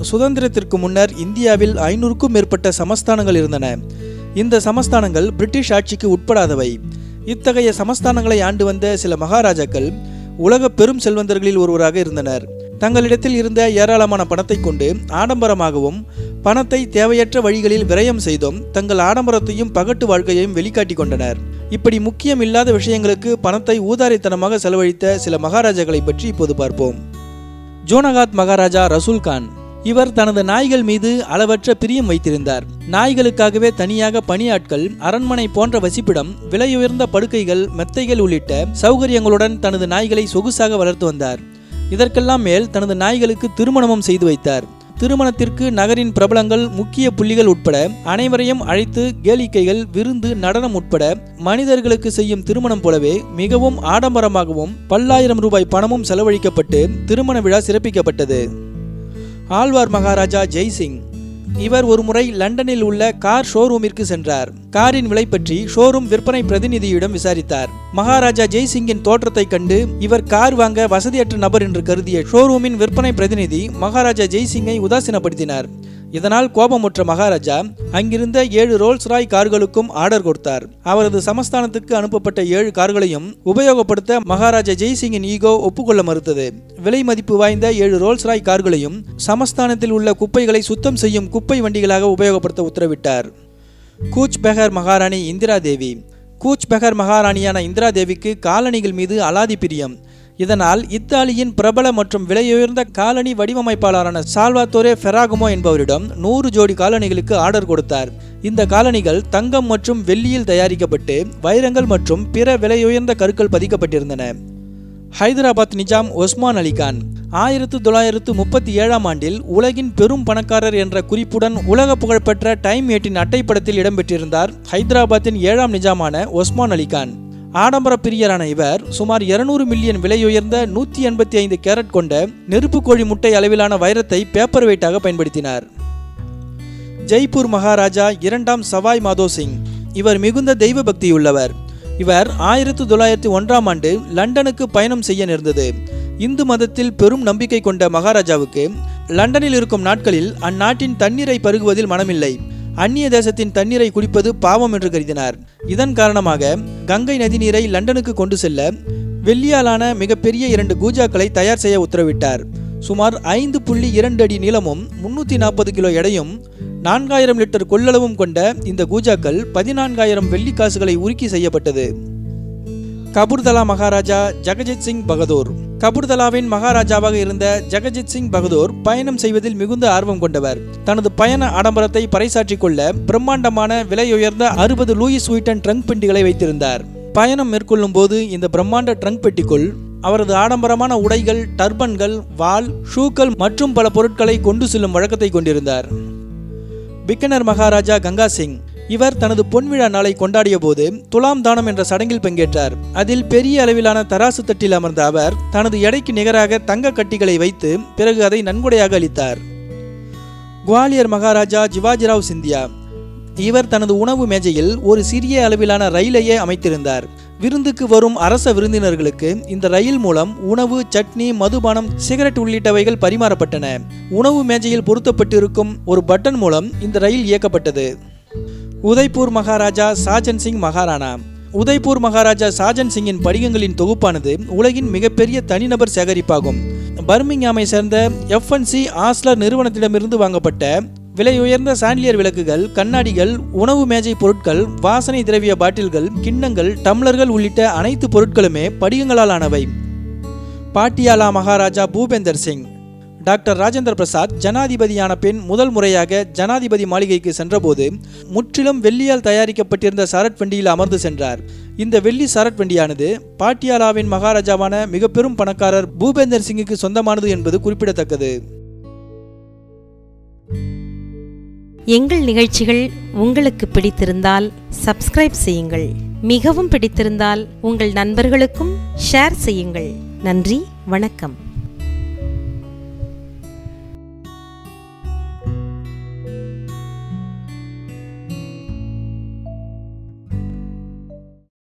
சுதந்திரத்திற்கு முன்னர் இந்தியாவில் ஐநூறுக்கும் மேற்பட்ட சமஸ்தானங்கள் இருந்தன. இந்த சமஸ்தானங்கள் பிரிட்டிஷ் ஆட்சிக்கு உட்படாதவை. இத்தகைய சமஸ்தானங்களை ஆண்டு வந்த சில மகாராஜாக்கள் உலக பெரும் செல்வந்தர்களில் ஒருவராக இருந்தனர். தங்களிடத்தில் இருந்த ஏராளமான பணத்தை கொண்டு ஆடம்பரமாகவும் பணத்தை தேவையற்ற வழிகளில் விரயம் செய்தும் தங்கள் ஆடம்பரத்தையும் பகட்டு வாழ்க்கையையும் வெளிக்காட்டி கொண்டனர். இப்படி முக்கியம் இல்லாத விஷயங்களுக்கு பணத்தை ஊதாரித்தனமாக செலவழித்த சில மகாராஜாக்களை பற்றி இப்போது பார்ப்போம். ஜோனகாத் மகாராஜா ரசூல் கான். இவர் தனது நாய்கள் மீது அளவற்ற பிரியம் வைத்திருந்தார். நாய்களுக்காகவே தனியாக பணியாட்கள் அரண்மனை போன்ற வசிப்பிடம் விலையுயர்ந்த படுக்கைகள் மெத்தைகள் உள்ளிட்ட சௌகரியங்களுடன் தனது நாய்களை சொகுசாக வளர்த்து வந்தார். இதற்கெல்லாம் மேல் தனது நாய்களுக்கு திருமணமும் செய்து வைத்தார். திருமணத்திற்கு நகரின் பிரபலங்கள் முக்கிய புள்ளிகள் உட்பட அனைவரையும் அழைத்து கேளிக்கைகள் விருந்து நடனம் உட்பட மனிதர்களுக்கு செய்யும் திருமணம் போலவே மிகவும் ஆடம்பரமாகவும் பல்லாயிரம் ரூபாய் பணமும் செலவழிக்கப்பட்டு திருமண விழா சிறப்பிக்கப்பட்டது. ஆழ்வார் மகாராஜா ஜெய்சிங் இவர் ஒருமுறை லண்டனில் உள்ள கார் ஷோரூமிற்கு சென்றார். காரின் விலை பற்றி ஷோரூம் விற்பனை பிரதிநிதியிடம் விசாரித்தார். மகாராஜா ஜெய்சிங்கின் தோற்றத்தை கண்டு இவர் கார் வாங்க வசதியற்ற நபர் என்று கருதிய ஷோரூமின் விற்பனை பிரதிநிதி மகாராஜா ஜெய்சிங்கை உதாசீனப்படுத்தினார். இதனால் கோபமுற்ற மகாராஜா அங்கிருந்த ஏழு ரோல்ஸ் ராய் கார்களுக்கும் ஆர்டர் கொடுத்தார். அவரது சமஸ்தானத்துக்கு அனுப்பப்பட்ட ஏழு கார்களையும் உபயோகப்படுத்த மகாராஜா ஜெய்சிங்கின் ஈகோ ஒப்புக்கொள்ள மறுத்தது. விலை மதிப்பு வாய்ந்த ஏழு ரோல்ஸ் ராய் கார்களையும் சமஸ்தானத்தில் உள்ள குப்பைகளை சுத்தம் செய்யும் குப்பை வண்டிகளாக உபயோகப்படுத்த உத்தரவிட்டார். கூச் பெஹர் மகாராணி இந்திரா தேவி. கூச் பெஹர் மகாராணியான இந்திரா தேவிக்கு காலணிகள் மீது அலாதி பிரியம். இதனால் இத்தாலியின் பிரபல மற்றும் விலையுயர்ந்த காலனி வடிவமைப்பாளரான சால்வாத்தோரே ஃபெராகுமோ என்பவரிடம் நூறு ஜோடி காலணிகளுக்கு ஆர்டர் கொடுத்தார். இந்த காலணிகள் தங்கம் மற்றும் வெள்ளியில் தயாரிக்கப்பட்டு வைரங்கள் மற்றும் பிற விலையுயர்ந்த கருக்கள் பதிக்கப்பட்டிருந்தன. ஹைதராபாத் நிஜாம் ஒஸ்மான் அலிகான் ஆயிரத்து தொள்ளாயிரத்து முப்பத்தி ஏழாம் ஆண்டில் உலகின் பெரும் பணக்காரர் என்ற குறிப்புடன் உலக புகழ்பெற்ற டைம் எட்டின் அட்டைப்படத்தில் இடம்பெற்றிருந்தார் ஹைதராபாத்தின் ஏழாம் நிஜாமான ஒஸ்மான் அலிகான் ஆடம்பர பிரியரான இவர் சுமார் இருநூறு மில்லியன் விலையுயர்ந்த நூற்றி எண்பத்தி ஐந்து கேரட் கொண்ட நெருப்பு கோழி முட்டை அளவிலான வைரத்தை பேப்பர் வெயிட்டாக பயன்படுத்தினார். ஜெய்ப்பூர் மகாராஜா இரண்டாம் சவாய் மாதோ சிங் இவர் மிகுந்த தெய்வ பக்தியுள்ளவர் இவர் ஆயிரத்து தொள்ளாயிரத்தி ஒன்றாம் ஆண்டு லண்டனுக்கு பயணம் செய்ய நேர்ந்தது. இந்து மதத்தில் பெரும் நம்பிக்கை கொண்ட மகாராஜாவுக்கு லண்டனில் இருக்கும் நாட்களில் அந்நாட்டின் தண்ணீரை பருகுவதில் மனமில்லை. அந்நிய தேசத்தின் தண்ணீரை குடிப்பது பாவம் என்று கருதினார். இதன் காரணமாக கங்கை நதி நீரை லண்டனுக்கு கொண்டு செல்ல வெள்ளியாலான மிகப்பெரிய இரண்டு கூஜாக்களை தயார் செய்ய உத்தரவிட்டார். சுமார் ஐந்து புள்ளி இரண்டு அடி நீளமும் முன்னூற்றி நாற்பது கிலோ எடையும் நான்காயிரம் லிட்டர் கொள்ளளவும் கொண்ட இந்த கூஜாக்கள் பதினான்காயிரம் வெள்ளி காசுகளை உருக்கி செய்யப்பட்டது. கபூர்தலா மகாராஜா ஜெகஜித் சிங் பகதூர் கபூர்தலாவின் மகாராஜாவாக இருந்த ஜெகஜித் சிங் பகதூர் பயணம் செய்வதில் மிகுந்த ஆர்வம் கொண்டவர். தனது பயண ஆடம்பரத்தை பறைசாற்றிக் கொள்ள பிரம்மாண்டமான விலையுயர்ந்த அறுபது லூயிஸ் வீட்டன் ட்ரங்க் பெட்டிகளை வைத்திருந்தார். பயணம் மேற்கொள்ளும் போது இந்த பிரம்மாண்ட ட்ரங்க் பெட்டிக்குள் அவரது ஆடம்பரமான உடைகள் டர்பன்கள் வாள் ஷூக்கள் மற்றும் பல பொருட்களை கொண்டு செல்லும் வழக்கத்தை கொண்டிருந்தார். பிக்கனர் மகாராஜா கங்கா சிங் இவர் தனது பொன்விழா நாளை கொண்டாடிய போது துலாம் தானம் என்ற சடங்கில் பங்கேற்றார். அதில் பெரிய அளவிலான தராசு தட்டில் அமர்ந்த அவர் தனது எடைக்கு நிகராக தங்க கட்டிகளை வைத்து பிறகு அதை நன்கொடையாக அளித்தார். குவாலியர் மகாராஜா ஜிவாஜிராவ் சிந்தியா இவர் தனது உணவு மேஜையில் ஒரு சிறிய அளவிலான ரயிலையே அமைத்திருந்தார். விருந்துக்கு வரும் அரச விருந்தினர்களுக்கு இந்த ரயில் மூலம் உணவு சட்னி மதுபானம் சிகரெட் உள்ளிட்டவைகள் பரிமாறப்பட்டன. உணவு மேஜையில் பொருத்தப்பட்டிருக்கும் ஒரு பட்டன் மூலம் இந்த ரயில் இயக்கப்பட்டது. உதய்பூர் மகாராஜா சாஜன் சிங் மகாராணா. உதய்பூர் மகாராஜா சாஜன் சிங்கின் படிகங்களின் தொகுப்பானது உலகின் மிகப்பெரிய தனிநபர் சேகரிப்பாகும். பர்மிங்ஹாமை சேர்ந்த எஃப்என்சி ஆஸ்லர் நிறுவனத்திடமிருந்து வாங்கப்பட்ட விலையுயர்ந்த சாண்டிலியர் விளக்குகள் கண்ணாடிகள் உணவு மேஜை பொருட்கள் வாசனை திரவிய பாட்டில்கள் கிண்ணங்கள் டம்ளர்கள் உள்ளிட்ட அனைத்து பொருட்களுமே படிகங்களால் ஆனவை பாட்டியாலா மகாராஜா பூபேந்தர் சிங். டாக்டர் ராஜேந்திர பிரசாத் ஜனாதிபதியான பின் முதல் முறையாக ஜனாதிபதி மாளிகைக்கு சென்றபோது முற்றிலும் வெள்ளியால் தயாரிக்கப்பட்டிருந்த சரட் வண்டியில் அமர்ந்து சென்றார். இந்த வெள்ளி சரட் வண்டியானது பாட்டியாலாவின் மகாராஜாவான மிக பெரும் பணக்காரர் பூபேந்தர் சிங்குக்கு சொந்தமானது என்பது குறிப்பிடத்தக்கது. எங்கள் நிகழ்ச்சிகள் உங்களுக்கு பிடித்திருந்தால் சப்ஸ்கிரைப் செய்யுங்கள். மிகவும் பிடித்திருந்தால் உங்கள் நண்பர்களுக்கும் ஷேர் செய்யுங்கள். நன்றி வணக்கம்.